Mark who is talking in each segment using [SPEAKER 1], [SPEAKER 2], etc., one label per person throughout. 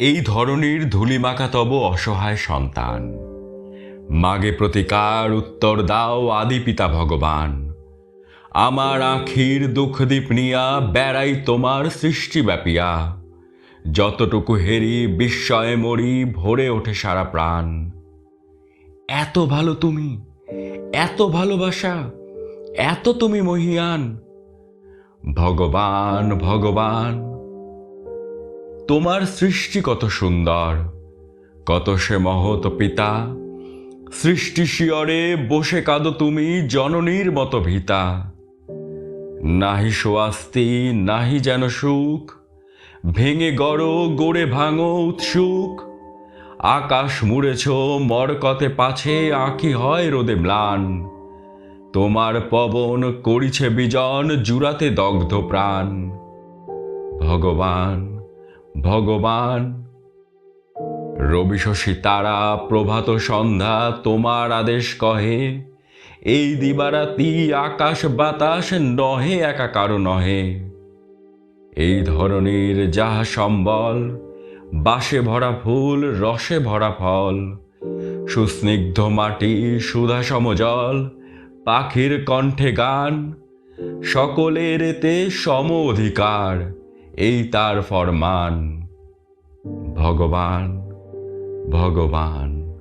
[SPEAKER 1] এই ধরনের ধুলিমাখা তব অসহায় সন্তান। মাগে প্রতিকার উত্তর দাও আদি পিতা ভগবান। আমার আখির দুঃখ দীপ নিয়া বেড়াই তোমার সৃষ্টি ব্যাপিয়া। যতটুকু হেরি বিস্ময়ে মরি ভরে ওঠে সারা প্রাণ। এত ভালো তুমি, এত ভালোবাসা, এত তুমি মহিয়ান। ভগবান ভগবান। তোমার সৃষ্টি কত সুন্দর, কত সে মহৎ পিতা। সৃষ্টি শিয়রে বসে কাঁদো তুমি জননীর মতো ভিতা। নাহি সোয়াস্তি, নাহি যেন সুখ, ভেঙে গড়, গড়ে ভাঙো উৎসুক। আকাশ মুড়েছ, মরকতে পাছে, আঁকি হয় রোদে ম্লান। তোমার পবন করিছে বিজন, জুড়াতে দগ্ধ প্রাণ। ভগবান ভগবান। রবি শশী তারা প্রভাত সন্ধ্যা তোমার আদেশ কহে, এই দিবারাতি আকাশ বাতাস নহে একা কারও নহে। এই ধরনের যাহা সম্বল, বাসে ভরা ফুল, রসে ভরা ফল, সুস্নিগ্ধ মাটি, সুধা সমজল, পাখির কণ্ঠে গান, সকলের এতে সম অধিকার। এই তার ফরমান। ভগবান ভগবান।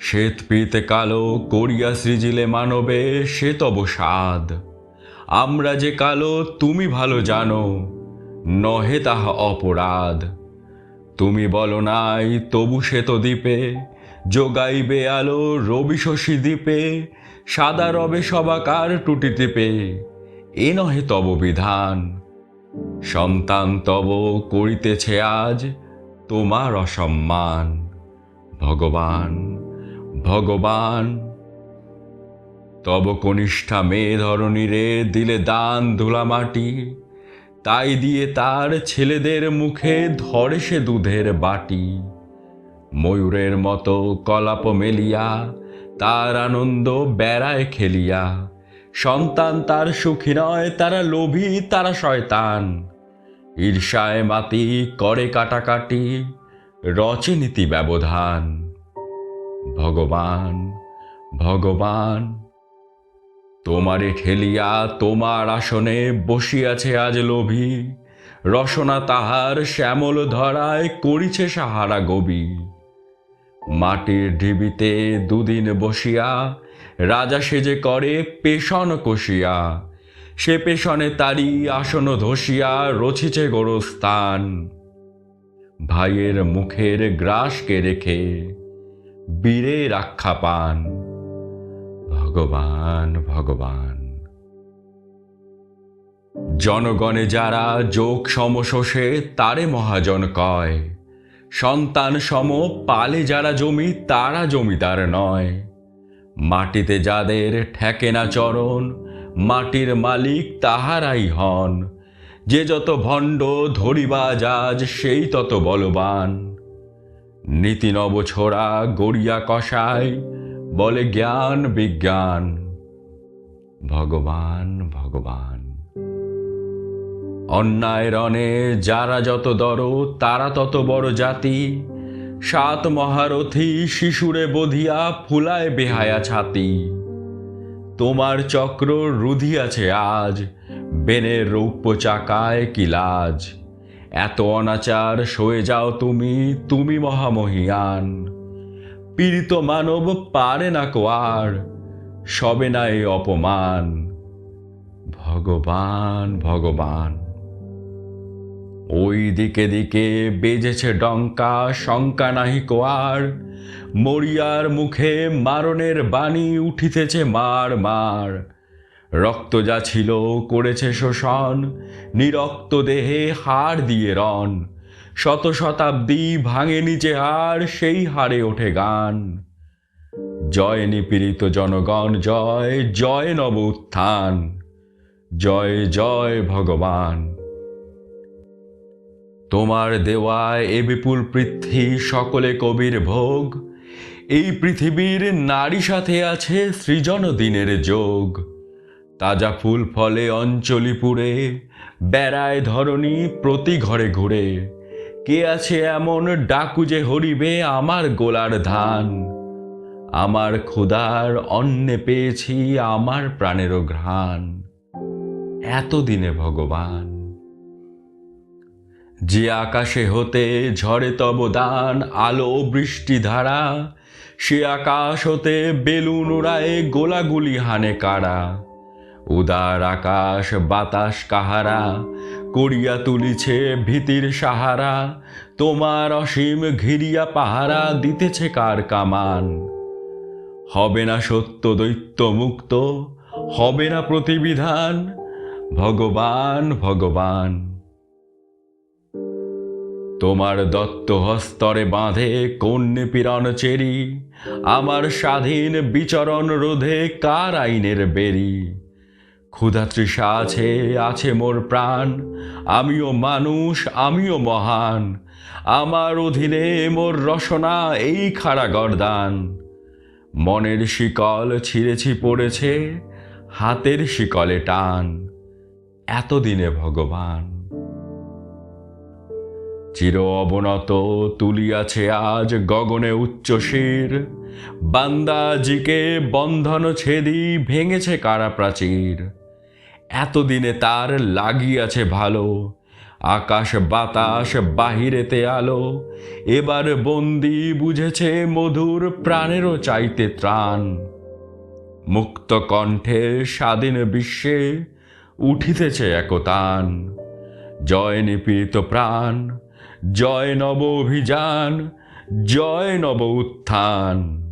[SPEAKER 1] শ্বেত পিতে কালো করিয়া সৃজিলে মানবে, সে তব সাদ আমরা যে কালো, তুমি ভালো জানো, নহে তাহা অপরাধ। তুমি বলো নাই, তবু সে তো দ্বীপে যোগাইবে আলো রবি শশী দ্বীপে, সাদা রবে সবাকার টুটি টিপে। এ নহে তব বিধান সন্তান তব করিতেছে আজ তোমার অসম্মান। ভগবান ভগবান। তব কনিষ্ঠা মেয়ে ধরণীরে দিলে দান ধুলা মাটি, তাই দিয়ে তার ছেলেদের মুখে ধরে সে দুধের বাটি। ময়ূরের মতো কলাপ মেলিয়া, তার আনন্দ বেড়ায় খেলিয়া সন্তান তার সুখী নয়, তারা লোভী, তারা শয়তান। ঈর্ষায় মাতি, করে কাটাকাটি, রচে নীতি ব্যবধান। ভগবান ভগবান, তোমারে ঠেলিয়া তোমার আসনে বসিয়াছে আজ লোভী। রসনা তাহার শ্যামল ধরায় করিছে সাহারা গবি। মাটির ঢিবিতে দুদিন বসিয়া রাজা সেজে করে পেশন কষিয়া, সে পেশনে তারি আসন ধসিয়া রচিছে গোরস্থান। ভাইয়ের মুখের গ্রাসকে রেখে বীরে রাক্ষা পান ভগবান ভগবান। জনগণে যারা যোগ সমশোষে, তারে মহাজন কয়। সন্তান সম পালে যারা জমি, তারা জমিদার নয়। মাটিতে যাদের ঠেকে না চরণ, মাটির মালিক তাহারাই হন। যে যত ভণ্ড ধরিবা যাজ সেই তত বলবান। নীতি নব ছোড়া গড়িয়া কষায়, বলে জ্ঞান বিজ্ঞান। ভগবান ভগবান। অন্যায় রণে যারা যত দর তারা তত বড় জাতি। সাত মহারথী শিশুরে বধিয়া ফুলায় বেহায়া ছাতি। তোমার চক্র রুধিয়াছে আজ বেনের রৌপ্য চাকায় কি লাজ। এত অনাচার সয়ে যাও তুমি তুমি মহামহিয়ান। পীড়িত মানব পারে না কোয়ার, সবে না এ অপমান। ভগবান ভগবান। ওই দিকে দিকে বেজেছে ডঙ্কা, শঙ্কা নাহি কোয়ার। মরিয়ার মুখে মারণের বাণী উঠিতেছে মার মার। রক্ত যা ছিল করেছে শোষণ, নিরক্ত দেহে হাড় দিয়ে রন শত শতাব্দী ভাঙে নিচে হাড়, সেই হারে ওঠে গান। জয় নিপীড়িত জনগণ, জয় জয় নব উত্থান। জয় জয় ভগবান। তোমার দেওয়ায় এ বিপুল পৃথ্বী, সকলে কবির ভোগ। এই পৃথিবীর নারী সাথে আছে সৃজন দিনের যোগ। তাজা ফুল ফলে অঞ্চলি অঞ্চলিপুরে বেড়ায় ধরণী প্রতি ঘরে ঘুরে। কে আছে এমন ডাকু যে হরিবে আমার গোলার ধান? আমার ক্ষুধার অন্নে পেয়েছি আমার প্রাণেরও ঘ্রাণ। এতদিনে ভগবান যে আকাশে হতে ঝরে তব দান, আলো, বৃষ্টি ধারা, সে আকাশ হতে বেলুন উড়ায়, গোলাগুলি হানে কারা। উদার আকাশ, বাতাস কাহারা, করিয়া তুলিছে ভীতির সাহারা, তোমার অসীম ঘিরিয়া পাহারা দিতেছে কার কামান। হবে না সত্য দৈত্য মুক্ত, হবে না প্রতিবিধান, ভগবান ভগবান। তোমার দত্ত হস্তরে বাঁধে কন্যে পীড়ন চেরি, আমার স্বাধীন বিচরণ রোধে কার আইনের বেরি? ক্ষুধা তৃষা আছে আছে মোর প্রাণ, আমিও মানুষ, আমিও মহান, আমার অধীনে মোর রসনা এই খাড়া গরদান মনের শিকল ছিঁড়েছি পড়েছে, হাতের শিকলে টান, এতদিনে ভগবান। চির অবনত তুলিয়াছে আজ গগনে উচ্চশির বান্দাজিকে বন্ধন ছেদি ভেঙেছে কারা প্রাচীর। এতদিনে তার লাগিয়াছে ভালো। আকাশ বাতাস বাহিরেতে আলো। এবার বন্দি বুঝেছে মধুর প্রাণেরও চাইতে ত্রাণ। মুক্ত কণ্ঠে স্বাধীন বিশ্বে উঠিতেছে একতান। জয় নিপীড়িত প্রাণ। জয় নব অভিযান জয় নব উত্থান।